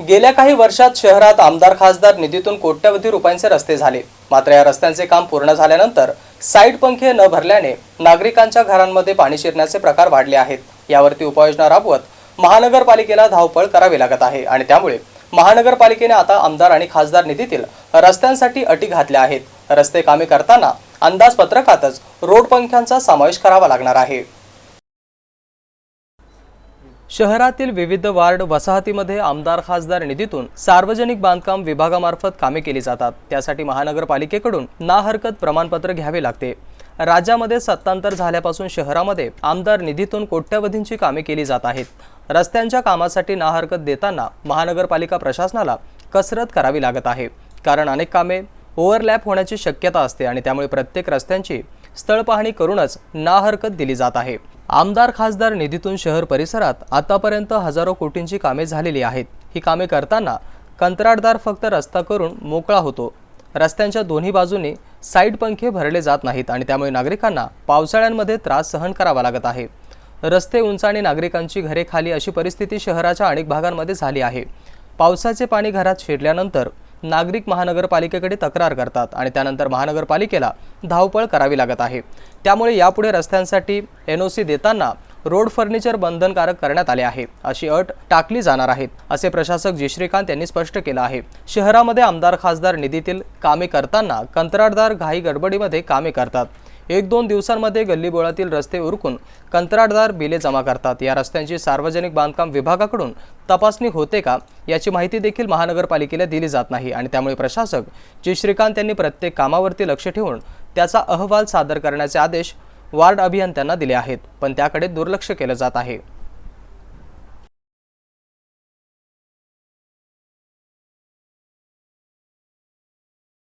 गेल्या काही वर्षात शहरात आमदार खासदार निधीतून कोट्यवधी रुपयांचे रस्ते झाले. मात्र या रस्त्यांचे काम पूर्ण झाल्यानंतर साईड पंखे न भरल्याने नागरिकांच्या घरांमध्ये पाणी शिरण्याचे प्रकार वाढले आहेत. यावरती उपाययोजना राबवत महानगरपालिकेला धावपळ करावी लागत आहे आणि त्यामुळे महानगरपालिकेने आता आमदार आणि खासदार निधीतील रस्त्यांसाठी अटी घातल्या आहेत. रस्ते कामे करताना अंदाजपत्रकातच रोड पंख्यांचा समावेश करावा लागणार आहे. शहरातील विविध वार्ड वसाहतीमध्ये आमदार खासदार निधीतून सार्वजनिक बांधकाम विभागामार्फत कामे केली जातात. त्यासाठी महानगरपालिकेकडून ना हरकत प्रमाणपत्र घ्यावे लागते. राज्यामध्ये सत्तांतर झाल्यापासून शहरामध्ये आमदार निधीतून कोट्यवधींची कामे केली जात आहेत. रस्त्यांच्या कामासाठी ना हरकत देताना महानगरपालिका प्रशासनाला कसरत करावी लागत आहे. कारण अनेक कामे ओव्हरलॅप होण्याची शक्यता असते आणि त्यामुळे प्रत्येक रस्त्यांची स्थळ पाहणी करूनच ना हरकत दिली जात आहे. आमदार खासदार निधीतून शहर परिसरात आतापर्यंत हजारो कोटींची कामे झालेली आहेत. ही कामे करताना कंत्राटदार फक्त रस्ता करून मोकळा होतो. रस्त्यांच्या दोन्ही बाजूने साईड पंखे भरले जात नाहीत आणि त्यामुळे नागरिकांना पावसाळ्यांमध्ये त्रास सहन करावा लागत आहे. रस्ते उंच आणि नागरिकांची घरे खाली अशी परिस्थिती शहराच्या अनेक भागांमध्ये झाली आहे. पावसाचे पाणी घरात शिरल्यानंतर नागरिक महानगरपालिकेकडे तक्रार करतात आणि त्यानंतर महानगरपालिकेला धावपळ करावी लागत आहे. त्यामुळे यापुढे रस्त्यांसाठी एन ओ सी देताना रोड फर्निचर बंधनकारक करण्यात आले आहे. अशी अट टाकली जाणार आहेत असे प्रशासक जी. श्रीकांत यांनी स्पष्ट केलं आहे. शहरामध्ये आमदार खासदार निधीतील कामे करताना कंत्राटदार घाई गडबडीमध्ये कामे करतात. एक दोन दिवसांमध्ये गल्लीबोळातील रस्ते उरकून कंत्राटदार बिले जमा करतात. या रस्त्यांची सार्वजनिक बांधकाम विभागाकडून तपासणी होते का? याची माहिती देखील महानगरपालिकेला दिली जात नाही आणि त्यामुळे प्रशासक जी श्रीकांत यांनी प्रत्येक कामावरती लक्ष ठेवून त्याचा अहवाल सादर करण्याचे आदेश वार्ड अभियंत्यांना दिले आहेत पण त्याकडे दुर्लक्ष केलं जात आहे.